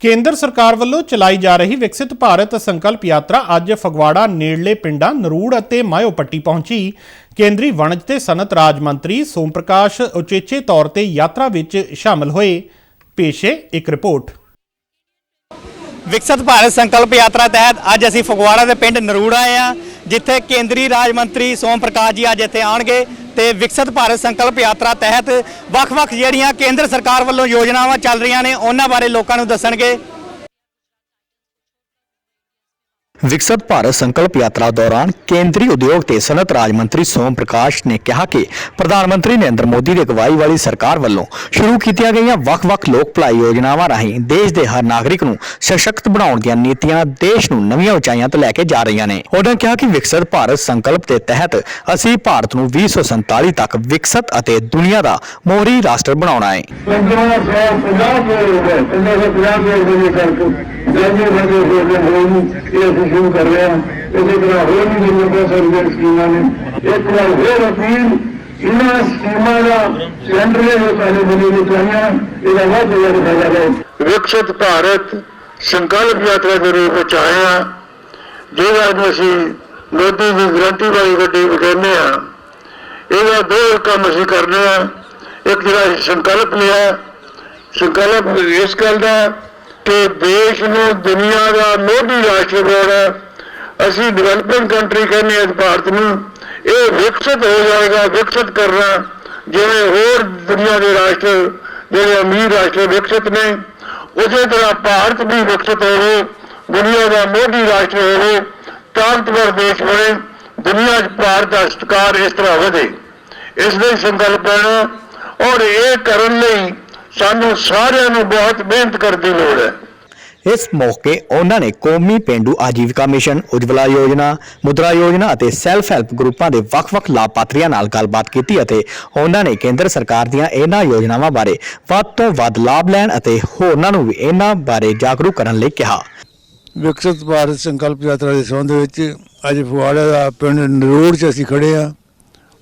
ਕੇਂਦਰ ਸਰਕਾਰ ਵੱਲੋਂ ਚਲਾਈ ਜਾ ਰਹੀ ਵਿਕਸਿਤ ਭਾਰਤ ਸੰਕਲਪ ਯਾਤਰਾ ਅੱਜ ਫਗਵਾੜਾ, ਨੇੜਲੇ ਪਿੰਡਾਂ ਨਰੂੜ ਅਤੇ ਮਾਇਓਪੱਟੀ ਪਹੁੰਚੀ। ਕੇਂਦਰੀ ਵਣਜ ਤੇ ਸਨਅਤ ਰਾਜ ਮੰਤਰੀ ਸੋਮ ਪ੍ਰਕਾਸ਼ ਉਚੇਚੇ ਤੌਰ ਤੇ ਯਾਤਰਾ ਵਿੱਚ ਸ਼ਾਮਲ ਹੋਏ। ਪੇਸ਼ੇ, ਇੱਕ ਰਿਪੋਰਟ। ਵਿਕਸਿਤ ਭਾਰਤ ਸੰਕਲਪ ਯਾਤਰਾ ਤਹਿਤ ਅੱਜ ਅਸੀਂ ਫਗਵਾੜਾ ਦੇ ਪਿੰਡ ਨਰੂੜ ਆਏ ਆ ਜਿੱਥੇ ਕੇਂਦਰੀ ਰਾਜ ਮੰਤਰੀ ਸੋਮ ਪ੍ਰਕਾਸ਼ ਜੀ ਅੱਜ ਇੱਥੇ ਆਉਣਗੇ। ਤੇ ਵਿਕਸਿਤ ਭਾਰਤ ਸੰਕਲਪ ਯਾਤਰਾ ਤਹਿਤ ਵੱਖ-ਵੱਖ ਜਿਹੜੀਆਂ ਕੇਂਦਰ ਸਰਕਾਰ ਵੱਲੋਂ ਯੋਜਨਾਵਾਂ ਚੱਲ ਰਹੀਆਂ ਨੇ, ਉਹਨਾਂ ਬਾਰੇ ਲੋਕਾਂ ਨੂੰ ਦੱਸਣਗੇ। ਵਿਕਸਤ ਭਾਰਤ ਸੰਕਲਪ ਯਾਤਰਾ ਦੌਰਾਨ ਕੇਂਦਰੀ ਉਦਯੋਗ ਤੇ ਸਨਅਤ ਰਾਜ ਮੰਤਰੀ ਸੋਮ ਪ੍ਰਕਾਸ਼ ਨੇ ਕਿਹਾ ਕਿ ਪ੍ਰਧਾਨ ਮੰਤਰੀ ਨਰਿੰਦਰ ਮੋਦੀ ਦੀ ਅਗਵਾਈ ਵਾਲੀ ਸਰਕਾਰ ਵੱਲੋਂ ਸ਼ੁਰੂ ਕੀਤੀਆਂ ਗਈਆਂ ਵੱਖ-ਵੱਖ ਲੋਕ ਭਲਾਈ ਯੋਜਨਾਵਾਂ ਰਾਹੀਂ ਦੇਸ਼ ਦੇ ਹਰ ਨਾਗਰਿਕ ਨੂੰ ਸਸ਼ਕਤ ਬਣਾਉਣ ਦੀਆਂ ਨੀਤੀਆਂ ਦੇਸ਼ ਨੂੰ ਨਵੀਆਂ ਉਚਾਈਆਂ ਤੇ ਲੈ ਕੇ ਜਾ ਰਹੀਆਂ ਨੇ। ਉਹਨਾਂ ਕਿਹਾ ਕਿ ਵਿਕਸਤ ਭਾਰਤ ਸੰਕਲਪ ਦੇ ਤਹਿਤ ਅਸੀਂ ਭਾਰਤ ਨੂੰ 2047 ਤੱਕ ਵਿਕਸਤ ਅਤੇ ਦੁਨੀਆ ਦਾ ਮੋਹਰੀ ਰਾਸ਼ਟਰ ਬਣਾਉਣਾ ਹੈ। ਪੰਦਰਾਂ ਸੌ ਪੰਜਾਹ ਹੋਏ ਹੋਏ ਇਹ ਅਸੀਂ ਸ਼ੁਰੂ ਕਰ ਰਹੇ ਹਾਂ। ਇਸੇ ਤਰ੍ਹਾਂ ਹੋਰ ਵੀ ਜਿਹੜੀਆਂ ਬਹੁਤ ਸਕੀਮਾਂ ਨੇ। ਇੱਕ ਵਾਰ ਹੋਰ ਅਪੀਲ ਇਹਨਾਂ ਸਕੀਮਾਂ ਦਾ ਸਿਲੰਡਰ ਦੇ ਪਹਿਲੇ ਬਣੇ ਨੇ ਚਾਹੀਆਂ ਇਹਦਾ ਵੱਧ ਤੋਂ ਫਾਇਦਾ ਲਓ ਵਿਕਸਿਤ ਭਾਰਤ ਸੰਕਲਪ ਯਾਤਰਾ ਦੇ ਰੂਪ ਵਿੱਚ ਆਏ ਜਿਹੜਾ ਨੂੰ ਅਸੀਂ ਮੋਦੀ ਦੀ ਗਰੰਟੀ ਵਾਲੀ ਗੱਡੀ ਵਿਖਾਉਂਦੇ ਹਾਂ। ਇਹਦਾ ਦੋ ਕੰਮ ਅਸੀਂ ਕਰਨੇ ਆ ਇੱਕ ਜਿਹੜਾ ਸੰਕਲਪ ਲਿਆ, ਸੰਕਲਪ ਇਸ ਗੱਲ ਦਾ ਕਿ ਦੇਸ਼ ਨੂੰ, ਦੁਨੀਆ ਦਾ ਮੋਢੀ ਰਾਸ਼ਟਰ ਬਣਾਉਣਾ ਅਸੀਂ ਡਿਵੈਲਪਿੰਗ ਕੰਟਰੀ ਕਹਿੰਦੇ ਹਾਂ ਭਾਰਤ ਨੂੰ। ਇਹ ਵਿਕਸਿਤ ਹੋ ਜਾਏਗਾ, ਵਿਕਸਿਤ ਕਰਨਾ ਜਿਵੇਂ ਹੋਰ ਦੁਨੀਆ ਦੇ ਰਾਸ਼ਟਰ, ਜਿਹੜੇ ਅਮੀਰ ਰਾਸ਼ਟਰ ਵਿਕਸਿਤ ਨੇ, ਉਸੇ ਤਰ੍ਹਾਂ ਭਾਰਤ ਵੀ ਵਿਕਸਿਤ ਹੋਵੇ, ਦੁਨੀਆ ਦਾ ਮੋਢੀ ਰਾਸ਼ਟਰ ਹੋਵੇ, ਤਾਕਤਵਰ ਦੇਸ਼ ਬਣੇ, ਦੁਨੀਆ 'ਚ ਭਾਰਤ ਦਾ ਸਤਿਕਾਰ ਇਸ ਤਰ੍ਹਾਂ ਵਧੇ। ਇਸ ਲਈ ਸੰਕਲਪ ਲੈਣਾ ਔਰ ਇਹ ਕਰਨ ਲਈ ਸਾਨੂੰ ਸਾਰਿਆਂ ਨੂੰ ਬਹੁਤ ਮਿਹਨਤ ਕਰਨ ਦੀ ਲੋੜ ਹੈ। ਇਸ ਮੌਕੇ ਉਹਨਾਂ ਨੇ ਕੌਮੀ ਪਿੰਡੂ ਆਜੀਵਿਕਾ ਮਿਸ਼ਨ ਉਜਵਲਾ ਯੋਜਨਾ ਮੁਦਰਾ ਯੋਜਨਾ ਅਤੇ ਸੈਲਫ ਹੈਲਪ ਗਰੁੱਪਾਂ ਦੇ ਵੱਖ-ਵੱਖ ਲਾਭਪਾਤਰੀਆਂ ਨਾਲ ਗੱਲਬਾਤ ਕੀਤੀ ਅਤੇ ਉਹਨਾਂ ਨੇ ਕੇਂਦਰ ਸਰਕਾਰ ਦੀਆਂ ਇਹਨਾਂ ਯੋਜਨਾਵਾਂ ਬਾਰੇ ਵੱਧ ਤੋਂ ਵੱਧ ਲਾਭ ਲੈਣ ਅਤੇ ਹੋਰਨਾਂ ਨੂੰ ਵੀ ਇਹਨਾਂ ਬਾਰੇ ਜਾਗਰੂਕ ਕਰਨ ਲਈ ਕਿਹਾ। ਵਿਕਸਿਤ ਭਾਰਤ ਸੰਕਲਪ ਯਾਤਰਾ ਦੇ ਸੰਬੰਧ ਵਿੱਚ ਅੱਜ ਫਗਵਾੜਾ ਦਾ ਪਿੰਡ ਨਰੋੜ 'ਚ ਅਸੀਂ ਖੜੇ ਆ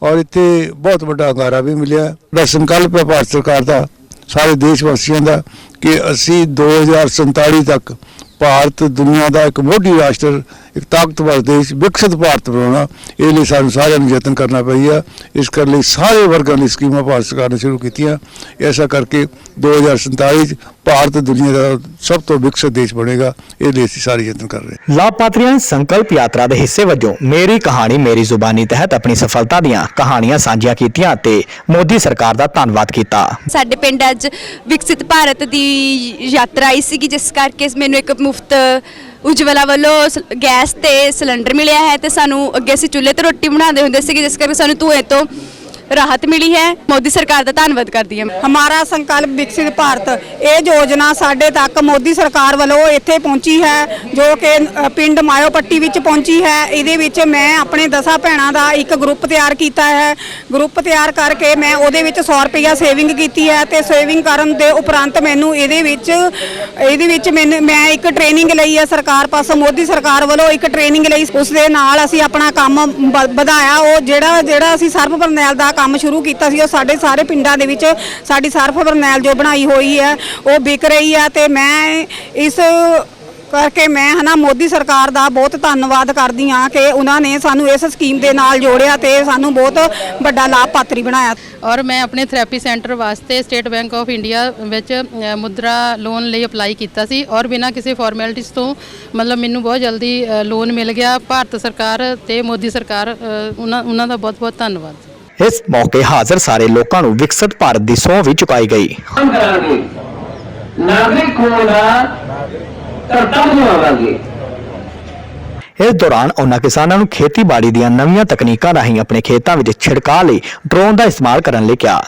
ਔਰ ਇੱਥੇ ਬਹੁਤ ਵੱਡਾ ਹੰਗਾਰਾ ਵੀ ਮਿਲਿਆ। ਦਾ ਸੰਕਲਪ ਹੈ ਭਾਰਤ ਸਰਕਾਰ ਦਾ। ਸਾਰੇ ਦੇਸ਼ ਵਾਸੀਆਂ ਦਾ ਕਿ ਅਸੀਂ 2047 ਤੱਕ ਭਾਰਤ ਦੁਨੀਆ ਦਾ ਇੱਕ ਮੋਢੀ ਰਾਸ਼ਟਰ ਇੱਕ ਤਾਕਤਵਰ ਦੇਸ਼ ਵਿਕਸਿਤ ਭਾਰਤ ਬਣਾਉਣਾ ਇਹ ਲਈ ਸਾਨੂੰ ਸਾਰਿਆਂ ਨੂੰ ਯਤਨ ਕਰਨਾ ਪਈਆ ਇਸ ਕਰਨ ਲਈ ਸਾਰੇ ਵਰਗਾਂ ਦੀ ਸਕੀਮਾਂ ਭਾਰਤ ਸਰਕਾਰ ਨੇ ਸ਼ੁਰੂ ਕੀਤੀਆਂ। ਐਸਾ ਕਰਕੇ 2047 ਚ ਭਾਰਤ ਦੁਨੀਆ ਦਾ ਸਭ ਤੋਂ ਵਿਕਸਿਤ ਦੇਸ਼ ਬਣੇਗਾ। ਇਹ ਲਈ ਅਸੀਂ ਸਾਰੇ ਯਤਨ ਕਰ ਰਹੇ ਹਾਂ। ਲਾਭਪਾਤਰੀਆਂ ਸੰਕਲਪ ਯਾਤਰਾ ਦੇ ਹਿੱਸੇ ਵਜੋਂ ਮੇਰੀ ਕਹਾਣੀ ਮੇਰੀ ਜ਼ੁਬਾਨੀ ਤਹਿਤ ਆਪਣੀ ਸਫਲਤਾ ਦੀਆਂ ਕਹਾਣੀਆਂ ਸਾਂਝੀਆਂ ਕੀਤੀਆਂ ਅਤੇ ਮੋਦੀ ਸਰਕਾਰ ਦਾ ਧੰਨਵਾਦ ਕੀਤਾ। ਸਾਡੇ ਪਿੰਡ ਅੱਜ ਵਿਕਸਿਤ ਭਾਰਤ ਦੀ ਯਾਤਰਾ ਆਈ ਸੀਗੀ ਜਿਸ ਕਰਕੇ ਮੈਨੂੰ ਇੱਕ ਮੁਫਤ ਉਜਵਲਾ ਵੱਲੋਂ ਸ- ਗੈਸ ਤੇ ਸਿਲੰਡਰ ਮਿਲਿਆ ਹੈ ਤੇ ਸਾਨੂੰ ਅੱਗੇ ਅਸੀਂ ਚੁੱਲ੍ਹੇ ਤੇ ਰੋਟੀ ਬਣਾਉਂਦੇ ਹੁੰਦੇ ਸੀਗੇ, ਜਿਸ ਕਰਕੇ ਸਾਨੂੰ ਧੂਏ ਤੋਂ ਰਾਹਤ ਮਿਲੀ ਹੈ। ਮੋਦੀ ਸਰਕਾਰ ਦਾ ਧੰਨਵਾਦ ਕਰਦੀ ਹਾਂ ਹਮਾਰਾ ਸੰਕਲਪ ਵਿਕਸਿਤ ਭਾਰਤ ਇਹ ਯੋਜਨਾ ਸਾਡੇ ਤੱਕ ਮੋਦੀ ਸਰਕਾਰ ਵੱਲੋਂ ਇੱਥੇ ਪਹੁੰਚੀ ਹੈ ਜੋ ਕਿ ਅ, ਪਿੰਡ ਮਾਇਓਪੱਟੀ ਵਿੱਚ ਪਹੁੰਚੀ ਹੈ। ਇਹਦੇ ਵਿੱਚ ਮੈਂ ਆਪਣੇ ਦਸਾਂ ਭੈਣਾਂ ਦਾ ਇੱਕ ਗਰੁੱਪ ਤਿਆਰ ਕੀਤਾ ਹੈ। ਗਰੁੱਪ ਤਿਆਰ ਕਰਕੇ ਮੈਂ ਉਹਦੇ ਵਿੱਚ 100 ਰੁਪਇਆ ਸੇਵਿੰਗ ਕੀਤੀ ਹੈ ਤੇ ਸੇਵਿੰਗ ਕਰਨ ਦੇ ਉਪਰੰਤ ਮੈਨੂੰ ਇਹਦੇ ਵਿੱਚ ਇਹਦੇ ਵਿੱਚ ਮੈਨੂੰ ਮੈਂ ਇੱਕ ਟ੍ਰੇਨਿੰਗ ਲਈ ਹੈ ਸਰਕਾਰ ਪਾਸੋਂ। ਮੋਦੀ ਸਰਕਾਰ ਵੱਲੋਂ ਇੱਕ ਟ੍ਰੇਨਿੰਗ ਲਈ ਉਸ ਦੇ ਨਾਲ ਅਸੀਂ ਆਪਣਾ ਕੰਮ ਵਧਾਇਆ। ਉਹ ਜਿਹੜਾ ਜਿਹੜਾ ਅਸੀਂ ਸਰਬ ਬਰਨੈਲ ਦਾ ਕੰਮ ਸ਼ੁਰੂ ਕੀਤਾ ਸੀ, ਉਹ ਸਾਡੇ ਸਾਰੇ ਪਿੰਡਾਂ ਦੇ ਵਿੱਚ ਸਾਡੀ ਸਰਫ ਬਰਨੈਲ ਜੋ ਬਣਾਈ ਹੋਈ ਹੈ, ਉਹ ਵਿਕ ਰਹੀ ਹੈ ਤੇ ਮੈਂ ਇਸ ਕਰਕੇ ਮੈਂ ਹਨਾ ਮੋਦੀ ਸਰਕਾਰ ਦਾ ਬਹੁਤ ਧੰਨਵਾਦ ਕਰਦੀ ਹਾਂ ਕਿ ਉਹਨਾਂ ਨੇ ਸਾਨੂੰ ਇਸ ਸਕੀਮ ਦੇ ਨਾਲ ਜੋੜਿਆ ਤੇ ਸਾਨੂੰ ਬਹੁਤ ਵੱਡਾ ਲਾਭਪਾਤਰੀ ਬਣਾਇਆ। ਔਰ ਮੈਂ ਆਪਣੇ ਥੈਰੇਪੀ ਸੈਂਟਰ ਵਾਸਤੇ ਸਟੇਟ ਬੈਂਕ ਆਫ ਇੰਡੀਆ ਵਿੱਚ ਮੁਦਰਾ ਲੋਨ ਲਈ ਅਪਲਾਈ ਕੀਤਾ ਸੀ ਔਰ ਬਿਨਾਂ ਕਿਸੇ ਫਾਰਮੈਲਿਟੀਜ਼ ਤੋਂ ਮਤਲਬ ਮੈਨੂੰ ਬਹੁਤ ਜਲਦੀ ਲੋਨ ਮਿਲ ਗਿਆ। ਭਾਰਤ ਸਰਕਾਰ ਤੇ ਮੋਦੀ ਸਰਕਾਰ ਉਹਨਾਂ ਉਹਨਾਂ ਦਾ ਬਹੁਤ-ਬਹੁਤ ਧੰਨਵਾਦ। ਇਸ ਮੌਕੇ ਹਾਜ਼ਰ ਸਾਰੇ ਲੋਕਾਂ ਨੂੰ ਵਿਕਸਿਤ ਭਾਰਤ ਦੀ ਸਹੁੰ ਵੀ ਚੁਕਾਈ ਗਈ। ਕਰਾਂਗੇ। ਨਾਗਰਿਕ ਹੋਣ ਦਾ ਕਰਤੱਵ ਨਿਭਾਵਾਂਗੇ ਇਸ ਦੌਰਾਨ ਉਹਨਾਂ ਕਿਸਾਨਾਂ ਨੂੰ ਖੇਤੀਬਾੜੀ ਦੀਆਂ ਨਵੀਆਂ ਤਕਨੀਕਾਂ ਰਾਹੀਂ ਆਪਣੇ ਖੇਤਾਂ ਵਿੱਚ ਛਿੜਕਾਅ ਲਈ ਡਰੋਨ ਦਾ ਇਸਤੇਮਾਲ ਕਰਨ ਲਈ ਕਿਹਾ।